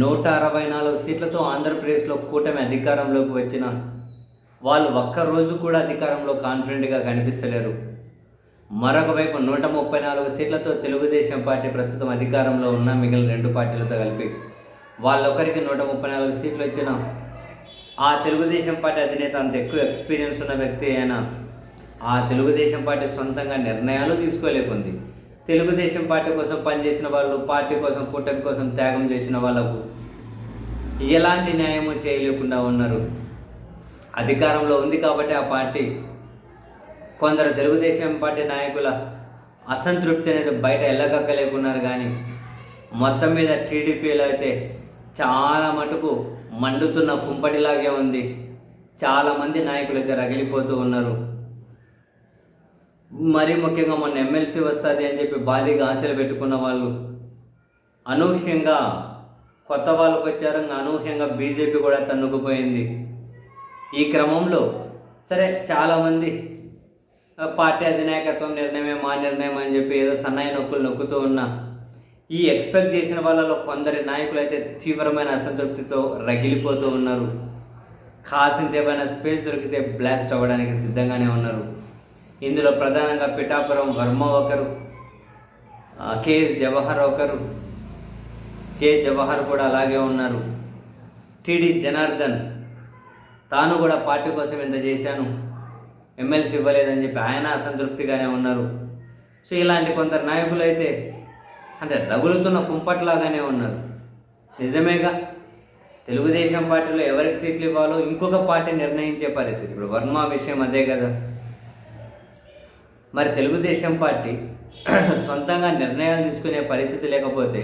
నూట అరవై నాలుగు సీట్లతో ఆంధ్రప్రదేశ్లో కూటమి అధికారంలోకి వచ్చిన వాళ్ళు ఒక్క రోజు కూడా అధికారంలో కాన్ఫిడెంట్గా కనిపిస్తలేరు. మరొక వైపు నూట ముప్పై నాలుగు సీట్లతో తెలుగుదేశం పార్టీ ప్రస్తుతం అధికారంలో ఉన్న మిగిలిన రెండు పార్టీలతో కలిపి వాళ్ళొకరికి నూట ముప్పై నాలుగు సీట్లు వచ్చిన ఆ తెలుగుదేశం పార్టీ అధినేత అంత ఎక్కువ ఎక్స్పీరియన్స్ ఉన్న వ్యక్తి అయినా ఆ తెలుగుదేశం పార్టీ సొంతంగా నిర్ణయాలు తీసుకోలేకుంది. తెలుగుదేశం పార్టీ కోసం పనిచేసిన వాళ్ళు పార్టీ కోసం కూటమి కోసం త్యాగం చేసిన వాళ్ళకు ఎలాంటి న్యాయము చేయలేకుండా ఉన్నారు. అధికారంలో ఉంది కాబట్టి ఆ పార్టీ. కొందరు తెలుగుదేశం పార్టీ నాయకుల అసంతృప్తి అనేది బయట ఎల్లగక్కలేకున్నారు కానీ మొత్తం మీద టీడీపీలో అయితే చాలా మటుకు మండుతున్న కుంపటిలాగే ఉంది. చాలామంది నాయకులు అయితే రగిలిపోతూ ఉన్నారు. మరీ ముఖ్యంగా మొన్న ఎమ్మెల్సీ వస్తుంది అని చెప్పి భారీగా ఆశలు పెట్టుకున్న వాళ్ళు అనూహ్యంగా కొత్త వాళ్ళకు వచ్చారు ఇంకా అనూహ్యంగా బీజేపీ కూడా తన్నుకుపోయింది. ఈ క్రమంలో సరే చాలామంది పార్టీ అధినాయకత్వం నిర్ణయమే మా నిర్ణయం అని చెప్పి ఏదో సన్నాయి నొక్కులు నొక్కుతూ ఉన్నా ఈ ఎక్స్పెక్ట్ చేసిన వాళ్ళలో కొందరి నాయకులు అయితే తీవ్రమైన అసంతృప్తితో రగిలిపోతూ ఉన్నారు. కాసింత ఏమైనా స్పేస్ దొరికితే బ్లాస్ట్ అవ్వడానికి సిద్ధంగానే ఉన్నారు. ఇందులో ప్రధానంగా పిఠాపురం వర్మ ఒకరు కేఎస్ జవహర్ ఒకరు కే జవహర్ కూడా అలాగే ఉన్నారు. టిడి జనార్దన్ తాను కూడా పార్టీ కోసం ఎంత చేశాను. ఎమ్మెల్సీ ఇవ్వలేదని చెప్పి ఆయన అసంతృప్తిగానే ఉన్నారు. సో ఇలాంటి కొందరు నాయకులు అయితే అంటే రగులుతున్న కుంపట్లాగానే ఉన్నారు. నిజమేగా తెలుగుదేశం పార్టీలో ఎవరికి సీట్లు ఇవ్వాలో ఇంకొక పార్టీ నిర్ణయించే పరిస్థితి. ఇప్పుడు వర్మ విషయం అదే కదా. మరి తెలుగుదేశం పార్టీ సొంతంగా నిర్ణయాలు తీసుకునే పరిస్థితి లేకపోతే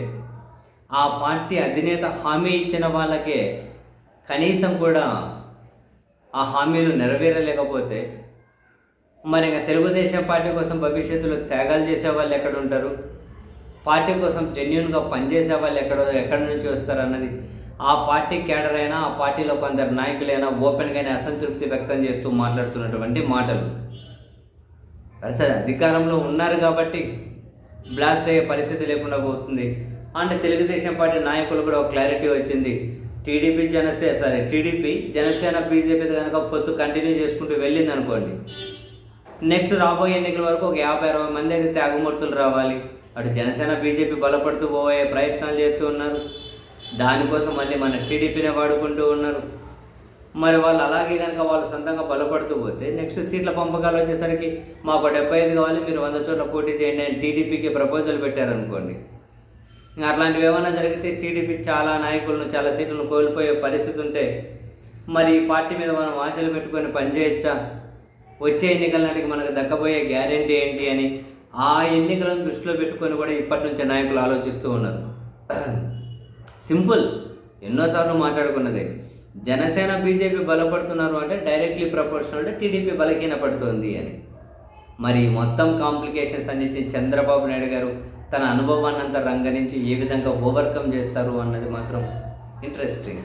ఆ పార్టీ అధినేత హామీ ఇచ్చిన వాళ్ళకే కనీసం కూడా ఆ హామీలు నెరవేరలేకపోతే మరి ఇంకా తెలుగుదేశం పార్టీ కోసం భవిష్యత్తులో త్యాగాలు చేసే వాళ్ళు ఎక్కడ ఉంటారు? పార్టీ కోసం జెన్యున్గా పనిచేసే వాళ్ళు ఎక్కడ ఎక్కడి నుంచి వస్తారు అన్నది ఆ పార్టీ కేడర్ అయినా ఆ పార్టీలో కొందరు నాయకులైనా ఓపెన్గానే అసంతృప్తి వ్యక్తం చేస్తూ మాట్లాడుతున్నటువంటి మాటలు. అధికారంలో ఉన్నారు కాబట్టి బ్లాస్ట్ అయ్యే పరిస్థితి లేకుండా పోతుంది. అండ్ తెలుగుదేశం పార్టీ నాయకులు కూడా ఒక క్లారిటీ వచ్చింది. టీడీపీ జనసేన సరే టీడీపీ జనసేన బీజేపీ కనుక పొత్తు కంటిన్యూ చేసుకుంటూ వెళ్ళింది అనుకోండి. నెక్స్ట్ రాబోయే ఎన్నికల వరకు ఒక యాభై అరవై మంది అయితే త్యాగమూర్తులు రావాలి. అటు జనసేన బీజేపీ బలపడుతూ పోయే ప్రయత్నాలు చేస్తూ ఉన్నారు. దానికోసం మళ్ళీ మన టీడీపీనే వాడుకుంటూ ఉన్నారు. మరి వాళ్ళు అలాగే కనుక వాళ్ళు సొంతంగా బలపడుతూ పోతే నెక్స్ట్ సీట్ల పంపకాలు వచ్చేసరికి మాకు డెబ్బై ఐదు కావాలి మీరు వంద చోట్ల పోటీ చేయండి అని టీడీపీకి ప్రపోజల్ పెట్టారనుకోండి. అట్లాంటివి ఏమైనా జరిగితే టీడీపీ చాలా నాయకులను చాలా సీట్లను కోల్పోయే పరిస్థితి ఉంటే మరి ఈ పార్టీ మీద మనం ఆశలు పెట్టుకొని పనిచేయచ్చా? వచ్చే ఎన్నికల నాటికి మనకు దక్కబోయే గ్యారంటీ ఏంటి అని ఆ ఎన్నికలను దృష్టిలో పెట్టుకొని కూడా ఇప్పటి నుంచే నాయకులు ఆలోచిస్తూ ఉన్నారు. సింపుల్ ఎన్నోసార్లు మాట్లాడుకున్నదే. జనసేన బీజేపీ బలపడుతున్నారు అంటే డైరెక్ట్లీ ప్రపోర్షనల్ అంటే టీడీపీ బలహీనపడుతోంది అని. మరి మొత్తం కాంప్లికేషన్స్ అన్నింటినీ చంద్రబాబు నాయుడు గారు తన అనుభవాన్నంతా రంగరించి ఏ విధంగా ఓవర్కమ్ చేస్తారు అన్నది మాత్రం ఇంట్రెస్టింగ్